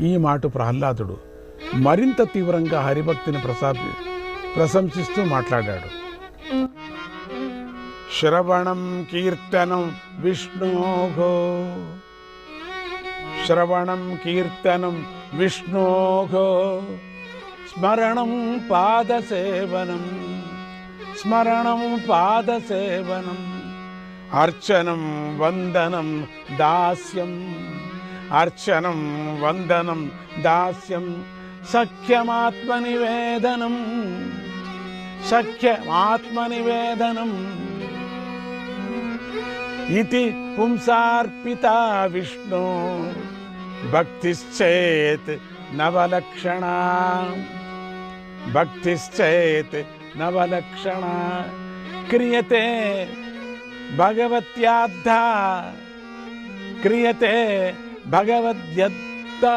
ఈ మాట ప్రహ్లాదుడు మరింత తీవ్రంగా హరిభక్తిని ప్రసాపి ప్రశంసిస్తూ మాట్లాడాడు. శ్రవణం కీర్తనం విష్ణోహో శ్రవణం కీర్తనం విష్ణోఘో స్మరణం పాదసేవనం. స్మరణం పాదసేవనం. అర్చనం వందనం దాస్యం. అర్చనం వందనం దాస్యం సఖ్యమాత్మనివేదనం సఖ్యమాత్మనివేదనం. ఇది పుంసార్పిత విష్ణు భక్తిశ్చేత్ నవలక్షణ. భక్తిశ్చేత్ నవలక్షణ. క్రియతే భగవత్యాద్ధ క్రియతే भगवद्यता